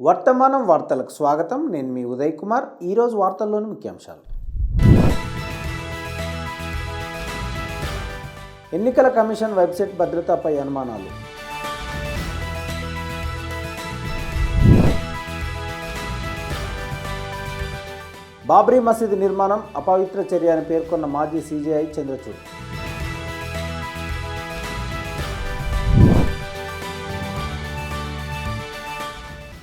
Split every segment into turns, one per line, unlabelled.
వర్తమానం వార్తలకు స్వాగతం. నేను మీ ఉదయ్ కుమార్. ఈరోజు వార్తల్లోని ముఖ్యాంశాలు. ఎన్నికల కమిషన్ వెబ్సైట్ భద్రతపై అనుమానాలు. బాబ్రీ మసీదు నిర్మాణం అపవిత్ర చర్య అని పేర్కొన్న మాజీ సీజీఐ చంద్రచూడ్.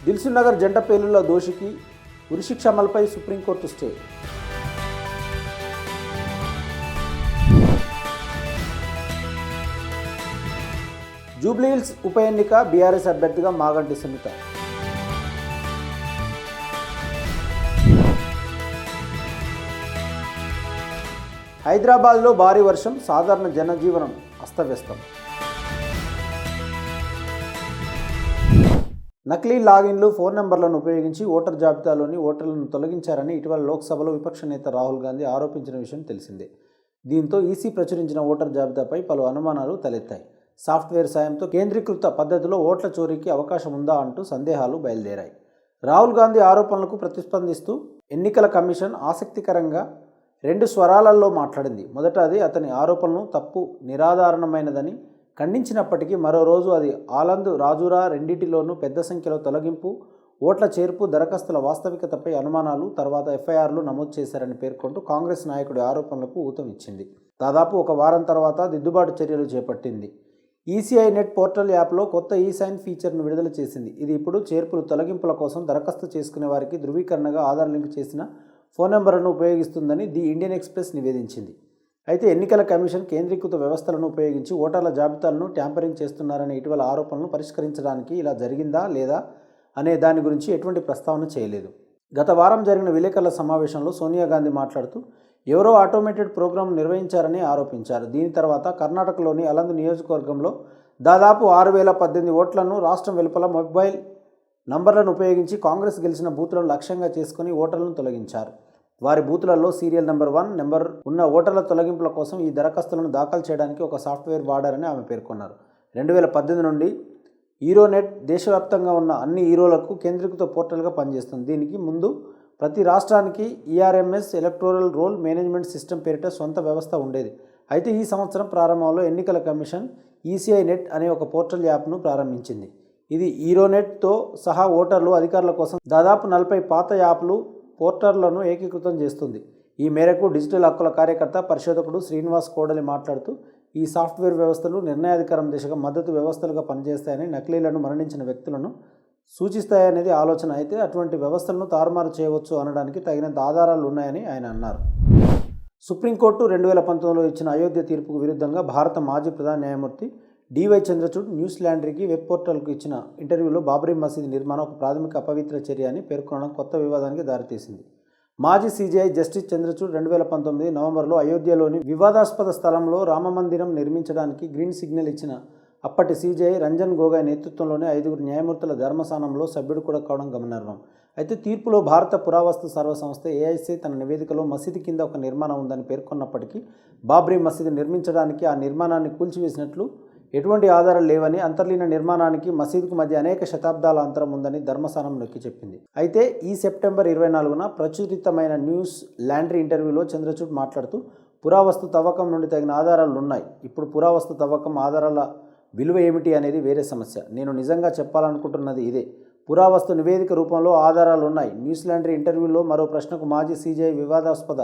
దిల్సుఖ్ నగర్ జంట పేలుళ్ళ దోషికి ఉరిశిక్ష అమలుపై సుప్రీంకోర్టు స్టే. జూబ్లీహిల్స్ ఉప ఎన్నిక బీఆర్ఎస్ అభ్యర్థిగా మాగంటి సునీత. హైదరాబాద్లో భారీ వర్షం సాధారణ జనజీవనం అస్తవ్యస్తం. నకిలీ లాగిన్లు ఫోన్ నెంబర్లను ఉపయోగించి ఓటర్ జాబితాలోని ఓటర్లను తొలగించారని ఇటీవల లోక్సభలో విపక్ష నేత రాహుల్ గాంధీ ఆరోపించిన విషయం తెలిసిందే. దీంతో ఈసీ ప్రచురించిన ఓటర్ జాబితాపై పలు అనుమానాలు తలెత్తాయి. సాఫ్ట్వేర్ సాయంతో కేంద్రీకృత పద్ధతిలో ఓట్ల చోరీకి అవకాశం ఉందా అంటూ సందేహాలు బయలుదేరాయి. రాహుల్ గాంధీ ఆరోపణలకు ప్రతిస్పందిస్తూ ఎన్నికల కమిషన్ ఆసక్తికరంగా రెండు స్వరాలలో మాట్లాడింది. మొదట అది అతని ఆరోపణలు తప్పు నిరాధారణమైనదని ఖండించినప్పటికీ మరో రోజు అది ఆలంద్ రాజురా రెండింటిలోనూ పెద్ద సంఖ్యలో తొలగింపు ఓట్ల చేర్పు దరఖాస్తుల వాస్తవికతపై అనుమానాలు తర్వాత ఎఫ్ఐఆర్లు నమోదు చేశారని పేర్కొంటూ కాంగ్రెస్ నాయకుడి ఆరోపణలకు ఊతం ఇచ్చింది. దాదాపు ఒక వారం తర్వాత దిద్దుబాటు చర్యలు చేపట్టింది. ఈసీఐ నెట్ పోర్టల్ యాప్లో కొత్త ఈ సైన్ ఫీచర్ను విడుదల చేసింది. ఇది ఇప్పుడు చేర్పులు తొలగింపుల కోసం దరఖాస్తు చేసుకునే వారికి ధృవీకరణగా ఆధార్ లింక్ చేసిన ఫోన్ నెంబర్ను ఉపయోగిస్తుందని ది ఇండియన్ ఎక్స్ప్రెస్ నివేదించింది. అయితే ఎన్నికల కమిషన్ కేంద్రీకృత వ్యవస్థలను ఉపయోగించి ఓటర్ల జాబితాలను ట్యాంపరింగ్ చేస్తున్నారనే ఇటీవల ఆరోపణలను పరిష్కరించడానికి ఇలా జరిగిందా లేదా అనే దాని గురించి ఎటువంటి ప్రస్తావన చేయలేదు. గత వారం జరిగిన విలేకరుల సమావేశంలో సోనియా గాంధీ మాట్లాడుతూ ఎవరో ఆటోమేటెడ్ ప్రోగ్రాం నిర్వహించారని ఆరోపించారు. దీని తర్వాత కర్ణాటకలోని అలందు నియోజకవర్గంలో దాదాపు ఆరు వేల పద్దెనిమిది ఓట్లను రాష్ట్రం వెలుపల మొబైల్ నంబర్లను ఉపయోగించి కాంగ్రెస్ గెలిచిన బూత్లను లక్ష్యంగా చేసుకుని ఓటర్లను తొలగించారు. వారి బూతులలో సీరియల్ నెంబర్ వన్ నెంబర్ ఉన్న ఓటర్ల తొలగింపుల కోసం ఈ దరఖాస్తులను దాఖలు చేయడానికి ఒక సాఫ్ట్వేర్ వాడారని ఆమె పేర్కొన్నారు. రెండు వేల పద్దెనిమిది నుండి ఈరోనెట్ దేశవ్యాప్తంగా ఉన్న అన్ని ఈరోలకు కేంద్రీకృత పోర్టల్గా పనిచేస్తుంది. దీనికి ముందు ప్రతి రాష్ట్రానికి ERMS electoral roll management system పేరిట సొంత వ్యవస్థ ఉండేది. అయితే ఈ సంవత్సరం ప్రారంభంలో ఎన్నికల కమిషన్ ఈసీఐ నెట్ అనే ఒక పోర్టల్ యాప్ను ప్రారంభించింది. ఇది ఈరోనెట్తో సహా ఓటర్లు అధికారుల కోసం దాదాపు నలభై పాత యాప్లు పోర్టర్లను ఏకీకృతం చేస్తుంది. ఈ మేరకు డిజిటల్ హక్కుల కార్యకర్త పరిశోధకుడు శ్రీనివాస్ కోడలి మాట్లాడుతూ ఈ సాఫ్ట్వేర్ వ్యవస్థలు నిర్ణయాధికారం దిశగా మద్దతు వ్యవస్థలుగా పనిచేస్తాయని నకిలీలను మరణించిన వ్యక్తులను సూచిస్తాయనేది ఆలోచన అయితే అటువంటి వ్యవస్థలను తారుమారు చేయవచ్చు అనడానికి తగినంత ఆధారాలు ఉన్నాయని ఆయన అన్నారు. సుప్రీంకోర్టు రెండు వేల పంతొమ్మిదిలో ఇచ్చిన అయోధ్య తీర్పుకు విరుద్ధంగా భారత మాజీ ప్రధాన న్యాయమూర్తి డివై చంద్రచూడ్ న్యూస్ ల్యాండరీకి వెబ్ పోర్టల్కు ఇచ్చిన ఇంటర్వ్యూలో బాబ్రీ మసీద్ నిర్మాణం ఒక ప్రాథమిక అపవిత్ర చర్య అని పేర్కొనడం కొత్త వివాదానికి దారితీసింది. మాజీ సీజీఐ జస్టిస్ చంద్రచూడ్ రెండు వేల పంతొమ్మిది నవంబర్లో అయోధ్యలోని వివాదాస్పద స్థలంలో రామమందిరం నిర్మించడానికి గ్రీన్ సిగ్నల్ ఇచ్చిన అప్పటి సీజీఐ రంజన్ గోగాయ్ నేతృత్వంలోని ఐదుగురు న్యాయమూర్తుల ధర్మస్థానంలో సభ్యుడు కూడా కావడం గమనార్హం. అయితే తీర్పులో భారత పురావస్తు సర్వ సంస్థ ఏఐసీ తన నివేదికలో మసీదు కింద ఒక నిర్మాణం ఉందని పేర్కొన్నప్పటికీ బాబ్రీ మసీదు నిర్మించడానికి ఆ నిర్మాణాన్ని కూల్చివేసినట్లు ఎటువంటి ఆధారాలు లేవని అంతర్లీన నిర్మాణానికి మసీదుకు మధ్య అనేక శతాబ్దాల అంతరం ఉందని ధర్మస్థానం నొక్కి చెప్పింది. అయితే ఈ సెప్టెంబర్ ఇరవై నాలుగున ప్రచురితమైన న్యూస్ ల్యాండ్రీ ఇంటర్వ్యూలో చంద్రచూడ్ మాట్లాడుతూ పురావస్తు తవ్వకం నుండి తగిన ఆధారాలు ఉన్నాయి. ఇప్పుడు పురావస్తు తవ్వకం ఆధారాల విలువ ఏమిటి అనేది వేరే సమస్య. నేను నిజంగా చెప్పాలనుకుంటున్నది ఇదే. పురావస్తు నివేదిక రూపంలో ఆధారాలు ఉన్నాయి. న్యూజిలాండరీ ఇంటర్వ్యూలో మరో ప్రశ్నకు మాజీ సీజీఐ వివాదాస్పద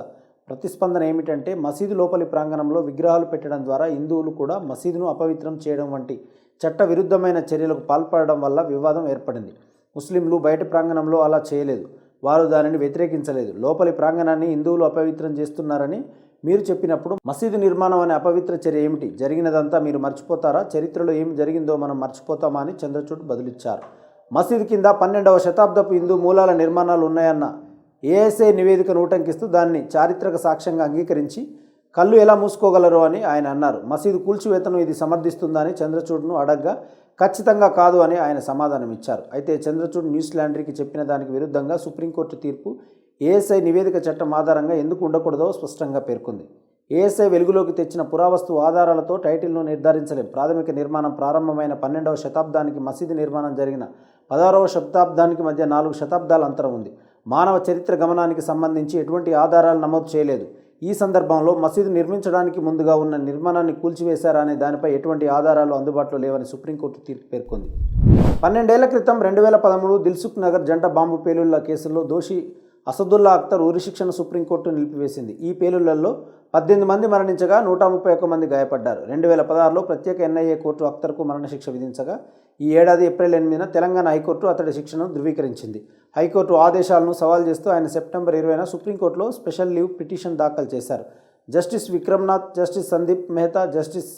ప్రతిస్పందన ఏమిటంటే మసీదు లోపలి ప్రాంగణంలో విగ్రహాలు పెట్టడం ద్వారా హిందువులు కూడా మసీదును అపవిత్రం చేయడం వంటి చట్ట విరుద్ధమైన చర్యలకు పాల్పడడం వల్ల వివాదం ఏర్పడింది. ముస్లింలు బయట ప్రాంగణంలో అలా చేయలేదు. వారు దానిని వ్యతిరేకించలేదు. లోపలి ప్రాంగణాన్ని హిందువులు అపవిత్రం చేస్తున్నారని మీరు చెప్పినప్పుడు మసీదు నిర్మాణం అనే అపవిత్ర చర్య ఏమిటి? జరిగినదంతా మీరు మర్చిపోతారా? చరిత్రలో ఏమి జరిగిందో మనం మర్చిపోతామా అని చంద్రచూడ్ బదులిచ్చారు. మసీదు కింద పన్నెండవ శతాబ్దపు హిందూ మూలాల నిర్మాణాలు ఉన్నాయన్న ఏఎస్ఐ నివేదికను ఉటంకిస్తూ దాన్ని చారిత్రక సాక్ష్యంగా అంగీకరించి కళ్ళు ఎలా మూసుకోగలరు అని ఆయన అన్నారు. మసీదు కూల్చివేతను ఇది సమర్థిస్తుందని చంద్రచూడ్ను అడగ్గా ఖచ్చితంగా కాదు అని ఆయన సమాధానం ఇచ్చారు. అయితే చంద్రచూడ్ న్యూస్ చెప్పిన దానికి విరుద్ధంగా సుప్రీంకోర్టు తీర్పు ఏఎస్ఐ నివేదిక చట్టం ఆధారంగా ఎందుకు ఉండకూడదో స్పష్టంగా పేర్కొంది. ఏఎస్ఐ వెలుగులోకి తెచ్చిన పురావస్తు ఆధారాలతో టైటిల్ను నిర్ధారించలేం. ప్రాథమిక నిర్మాణం ప్రారంభమైన పన్నెండవ శతాబ్దానికి మసీదు నిర్మాణం జరిగిన పదహారవ శతాబ్దానికి మధ్య నాలుగు శతాబ్దాల అంతరం ఉంది. మానవ చరిత్ర గమనానికి సంబంధించి ఎటువంటి ఆధారాలు నమోదు చేయలేదు. ఈ సందర్భంలో మసీదు నిర్మించడానికి ముందుగా ఉన్న నిర్మాణాన్ని కూల్చివేశారా అనే దానిపై ఎటువంటి ఆధారాలు అందుబాటులో లేవని సుప్రీంకోర్టు తీర్పు పేర్కొంది. పన్నెండేళ్ళ క్రితం రెండు వేల పదమూడు దిల్సుఖ్ నగర్ జంట బాంబు పేలుళ్ళ కేసుల్లో దోషి అసదుల్లా అఖ్తర్ ఉరిశిక్షను సుప్రీంకోర్టు నిలిపివేసింది. ఈ పేలుళ్ళలో పద్దెనిమిది మంది మరణించగా నూట ముప్పై ఒక్క మంది గాయపడ్డారు. రెండు వేల పదహారులో ప్రత్యేక ఎన్ఐఏ కోర్టు అఖ్తర్కు మరణశిక్ష విధించగా ఈ ఏడాది ఏప్రిల్ ఎనిమిదిన తెలంగాణ హైకోర్టు అతడి శిక్షను ధృవీకరించింది. హైకోర్టు ఆదేశాలను సవాల్ చేస్తూ ఆయన సెప్టెంబర్ ఇరవైన సుప్రీంకోర్టులో స్పెషల్ లీవ్ పిటిషన్ దాఖలు చేశారు. Justice Vikramnath justice Sandeep Mehta justice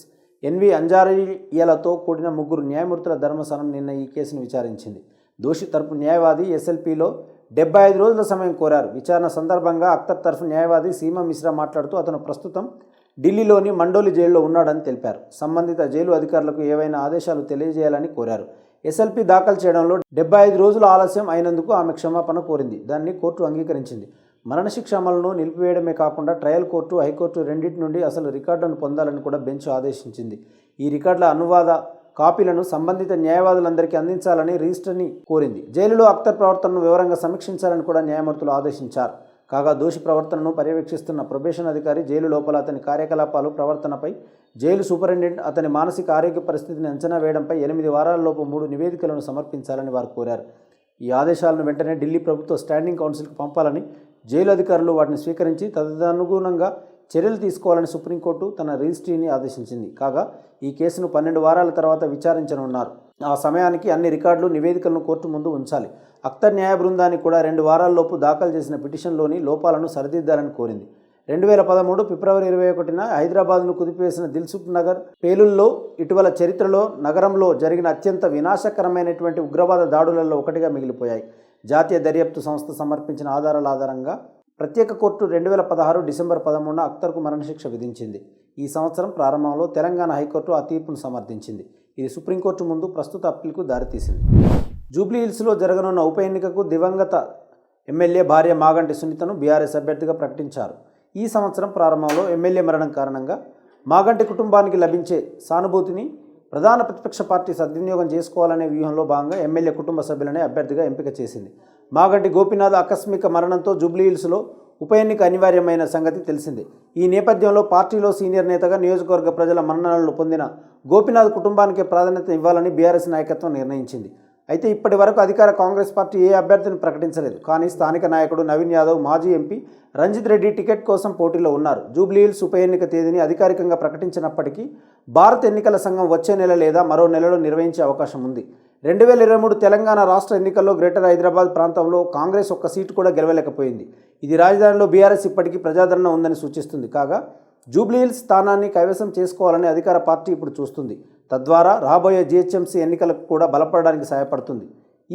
NV అంజారియలతో కూడిన ముగ్గురు న్యాయమూర్తుల ధర్మస్థానం నిన్న ఈ కేసును విచారించింది. దోషి తరపు న్యాయవాది ఎస్ఎల్పిలో డెబ్బై ఐదు రోజుల సమయం కోరారు. విచారణ సందర్భంగా అఖ్తర్ తరఫు న్యాయవాది సీమా మిశ్రా మాట్లాడుతూ అతను ప్రస్తుతం ఢిల్లీలోని మండోలి జైల్లో ఉన్నాడని తెలిపారు. సంబంధిత జైలు అధికారులకు ఏవైనా ఆదేశాలు తెలియజేయాలని కోరారు. ఎస్ఎల్పి దాఖలు చేయడంలో డెబ్బై ఐదు రోజుల ఆలస్యం అయినందుకు ఆమె క్షమాపణ కోరింది. దాన్ని కోర్టు అంగీకరించింది. మరణశిక్ష అమలును నిలిపివేయడమే కాకుండా ట్రయల్ కోర్టు హైకోర్టు రెండింటి నుండి అసలు రికార్డును పొందాలని కూడా బెంచ్ ఆదేశించింది. ఈ రికార్డుల అనువాద కాపీలను సంబంధిత న్యాయవాదులందరికీ అందించాలని రిజిస్టర్ని కోరింది. జైలులో అఖ్తర్ ప్రవర్తనను వివరంగా సమీక్షించాలని కూడా న్యాయమూర్తులు ఆదేశించారు. కాగా దోషి ప్రవర్తనను పర్యవేక్షిస్తున్న ప్రొబేషన్ అధికారి జైలు లోపల అతని కార్యకలాపాలు ప్రవర్తనపై జైలు సూపరింటెండెంట్ అతని మానసిక ఆరోగ్య పరిస్థితిని అంచనా వేయడంపై ఎనిమిది వారాలలోపు మూడు నివేదికలను సమర్పించాలని వారు కోరారు. ఈ ఆదేశాలను వెంటనే ఢిల్లీ ప్రభుత్వ స్టాండింగ్ కౌన్సిల్కి పంపాలని జైలు అధికారులు వాటిని స్వీకరించి తదనుగుణంగా చర్యలు తీసుకోవాలని సుప్రీంకోర్టు తన రిజిస్ట్రీని ఆదేశించింది. కాగా ఈ కేసును పన్నెండు వారాల తర్వాత విచారించనున్నారు. ఆ సమయానికి అన్ని రికార్డులు నివేదికలను కోర్టు ముందు ఉంచాలి. అఖ్తర్ న్యాయ బృందాన్ని కూడా రెండు వారాల్లోపు దాఖలు చేసిన పిటిషన్లోని లోపాలను సరిదిద్దాలని కోరింది. రెండు వేల పదమూడు ఫిబ్రవరి ఇరవై ఒకటిన హైదరాబాద్ను కుదిపివేసిన దిల్సుఖ్ నగర్ పేలుల్లో ఇటీవల చరిత్రలో నగరంలో జరిగిన అత్యంత వినాశకరమైనటువంటి ఉగ్రవాద దాడులలో ఒకటిగా మిగిలిపోయాయి. జాతీయ దర్యాప్తు సంస్థ సమర్పించిన ఆధారాల ఆధారంగా ప్రత్యేక కోర్టు రెండు వేల పదహారు డిసెంబర్ పదమూడున అఖ్తర్కు మరణశిక్ష విధించింది. ఈ సంవత్సరం ప్రారంభంలో తెలంగాణ హైకోర్టు ఆ తీర్పును సమర్థించింది. ఇది సుప్రీంకోర్టు ముందు ప్రస్తుత అప్పీల్కు దారితీసింది. జూబ్లీ హిల్స్లో జరగనున్న ఉప ఎన్నికకు దివంగత ఎమ్మెల్యే భార్య మాగంటి సునీతను బీఆర్ఎస్ అభ్యర్థిగా ప్రకటించారు. ఈ సంవత్సరం ప్రారంభంలో ఎమ్మెల్యే మరణం కారణంగా మాగంటి కుటుంబానికి లభించే సానుభూతిని ప్రధాన ప్రతిపక్ష పార్టీ సద్వినియోగం చేసుకోవాలనే వ్యూహంలో భాగంగా ఎమ్మెల్యే కుటుంబ సభ్యులనే అభ్యర్థిగా ఎంపిక చేసింది. మాగంటి గోపీనాథ్ ఆకస్మిక మరణంతో జూబ్లీహిల్స్లో ఉప ఎన్నిక అనివార్యమైన సంగతి తెలిసిందే. ఈ నేపథ్యంలో పార్టీలో సీనియర్ నేతగా నియోజకవర్గ ప్రజల మరణాలను పొందిన గోపీనాథ్ కుటుంబానికి ప్రాధాన్యత ఇవ్వాలని బీఆర్ఎస్ నాయకత్వం నిర్ణయించింది. అయితే ఇప్పటి వరకు అధికార కాంగ్రెస్ పార్టీ ఏ అభ్యర్థిని ప్రకటించలేదు. కానీ స్థానిక నాయకుడు నవీన్ యాదవ్ మాజీ ఎంపీ రంజిత్ రెడ్డి టికెట్ కోసం పోటీలో ఉన్నారు. జూబ్లీహిల్స్ ఉప ఎన్నిక తేదీని అధికారికంగా ప్రకటించినప్పటికీ భారత ఎన్నికల సంఘం వచ్చే నెల లేదా మరో నెలలో నిర్వహించే అవకాశం ఉంది. రెండు వేల ఇరవై మూడు తెలంగాణ రాష్ట్ర ఎన్నికల్లో గ్రేటర్ హైదరాబాద్ ప్రాంతంలో కాంగ్రెస్ ఒక్క సీటు కూడా గెలవలేకపోయింది. ఇది రాజధానిలో బీఆర్ఎస్ ఇప్పటికీ ప్రజాదరణ ఉందని సూచిస్తుంది. కాగా జూబ్లీహిల్స్ స్థానాన్ని కైవసం చేసుకోవాలని అధికార పార్టీ ఇప్పుడు చూస్తుంది. తద్వారా రాబోయే జీహెచ్ఎంసీ ఎన్నికలకు కూడా బలపడడానికి సహాయపడుతుంది.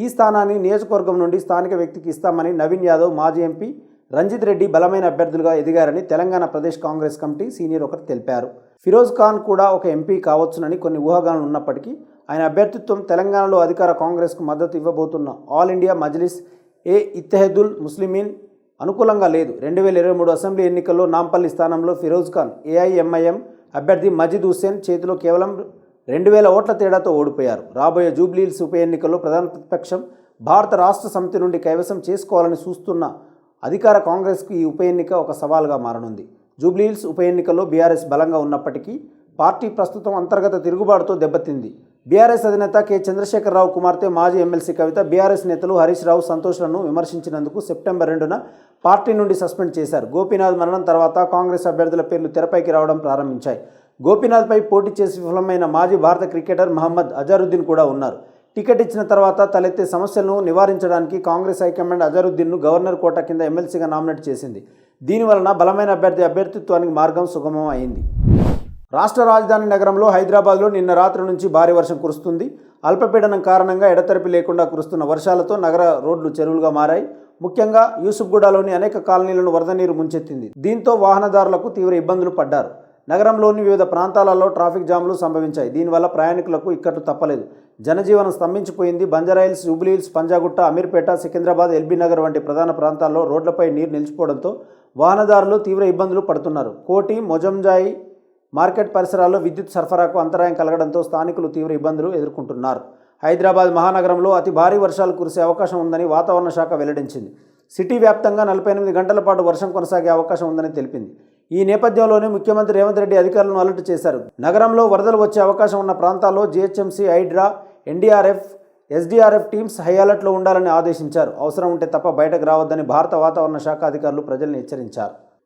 ఈ స్థానాన్ని నియోజకవర్గం నుండి స్థానిక వ్యక్తికి ఇస్తామని నవీన్ యాదవ్ మాజీ ఎంపీ రంజిత్ రెడ్డి బలమైన అభ్యర్థులుగా ఎదిగారని తెలంగాణ ప్రదేశ్ కాంగ్రెస్ కమిటీ సీనియర్ ఒకరు తెలిపారు. ఫిరోజ్ ఖాన్ కూడా ఒక ఎంపీ కావచ్చునని కొన్ని ఊహాగానాలు ఉన్నప్పటికీ ఆయన అభ్యర్థిత్వం తెలంగాణలో అధికార కాంగ్రెస్కు మద్దతు ఇవ్వబోతున్న ఆల్ ఇండియా మజ్లిస్ ఏ ఇత్తెహదుల్ ముస్లిమీన్ అనుకూలంగా లేదు. రెండు వేల ఇరవై మూడు అసెంబ్లీ ఎన్నికల్లో నాంపల్లి స్థానంలో ఫిరోజ్ ఖాన్ ఏఐఎంఐఎం అభ్యర్థి మజిద్ హుస్సేన్ చేతిలో కేవలం రెండు వేల ఓట్ల తేడాతో ఓడిపోయారు. రాబోయే జూబ్లీహిల్స్ ఉప ఎన్నికల్లో ప్రధాన ప్రతిపక్షం భారత రాష్ట్ర సమితి నుండి కైవసం చేసుకోవాలని చూస్తున్న అధికార కాంగ్రెస్కు ఈ ఉప ఎన్నిక ఒక సవాల్గా మారనుంది. జూబ్లీహిల్స్ ఉప ఎన్నికల్లో బీఆర్ఎస్ బలంగా ఉన్నప్పటికీ పార్టీ ప్రస్తుతం అంతర్గత తిరుగుబాటుతో దెబ్బతింది. బీఆర్ఎస్ అధినేత కె. చంద్రశేఖరరావు కుమార్తె మాజీ ఎమ్మెల్సీ కవిత బీఆర్ఎస్ నేతలు హరీష్ రావు సంతోష్లను విమర్శించినందుకు సెప్టెంబర్ రెండున పార్టీ నుండి సస్పెండ్ చేశారు. గోపీనాథ్ మరణం తర్వాత కాంగ్రెస్ అభ్యర్థుల పేర్లు తెరపైకి రావడం ప్రారంభించాయి. గోపీనాథ్పై పోటీ చేసి విఫలమైన మాజీ భారత క్రికెటర్ మహమ్మద్ అజారుద్దీన్ కూడా ఉన్నారు. టికెట్ ఇచ్చిన తర్వాత తలెత్తే సమస్యలను నివారించడానికి కాంగ్రెస్ హైకమాండ్ అజరుద్దీన్ను గవర్నర్ కోట కింద ఎమ్మెల్సీగా నామినేట్ చేసింది. దీనివలన బలమైన అభ్యర్థి అభ్యర్థిత్వానికి మార్గం సుగమం అయింది. రాష్ట్ర రాజధాని నగరంలో హైదరాబాద్లో నిన్న రాత్రి నుంచి భారీ వర్షం కురుస్తుంది. అల్పపీడనం కారణంగా ఎడతెరిపి లేకుండా కురుస్తున్న వర్షాలతో నగర రోడ్లు చెరువులుగా మారాయి. ముఖ్యంగా యూసుఫ్గూడలోని అనేక కాలనీలను వరద నీరు ముంచెత్తింది. దీంతో వాహనదారులకు తీవ్ర ఇబ్బందులు పడ్డారు. నగరంలోని వివిధ ప్రాంతాలలో ట్రాఫిక్ జామ్లు సంభవించాయి. దీనివల్ల ప్రయాణికులకు ఇక్కట్లు తప్పలేదు. జనజీవనం స్తంభించిపోయింది. బంజారాయిల్స్ జూబ్లీహిల్స్ పంజాగుట్ట అమీర్పేట సికింద్రాబాద్ ఎల్బీ నగర్ వంటి ప్రధాన ప్రాంతాల్లో రోడ్లపై నీరు నిలిచిపోవడంతో వాహనదారులు తీవ్ర ఇబ్బందులు పడుతున్నారు. కోటి మొజంజాయి మార్కెట్ పరిసరాల్లో విద్యుత్ సరఫరాకు అంతరాయం కలగడంతో స్థానికులు తీవ్ర ఇబ్బందులు ఎదుర్కొంటున్నారు. హైదరాబాద్ మహానగరంలో అతి భారీ వర్షాలు కురిసే అవకాశం ఉందని వాతావరణ శాఖ వెల్లడించింది. సిటీ వ్యాప్తంగా నలభై ఎనిమిది గంటల పాటు వర్షం కొనసాగే అవకాశం ఉందని తెలిపింది. ఈ నేపథ్యంలోనే ముఖ్యమంత్రి రేవంత్ రెడ్డి అధికారులను అలర్ట్ చేశారు. నగరంలో వరదలు వచ్చే అవకాశం ఉన్న ప్రాంతాల్లో GHMC Hydraa NDRF SDRF teams high అలర్ట్లో ఉండాలని ఆదేశించారు. అవసరం ఉంటే తప్ప బయటకు రావద్దని భారత వాతావరణ శాఖ అధికారులు ప్రజల్ని హెచ్చరించారు.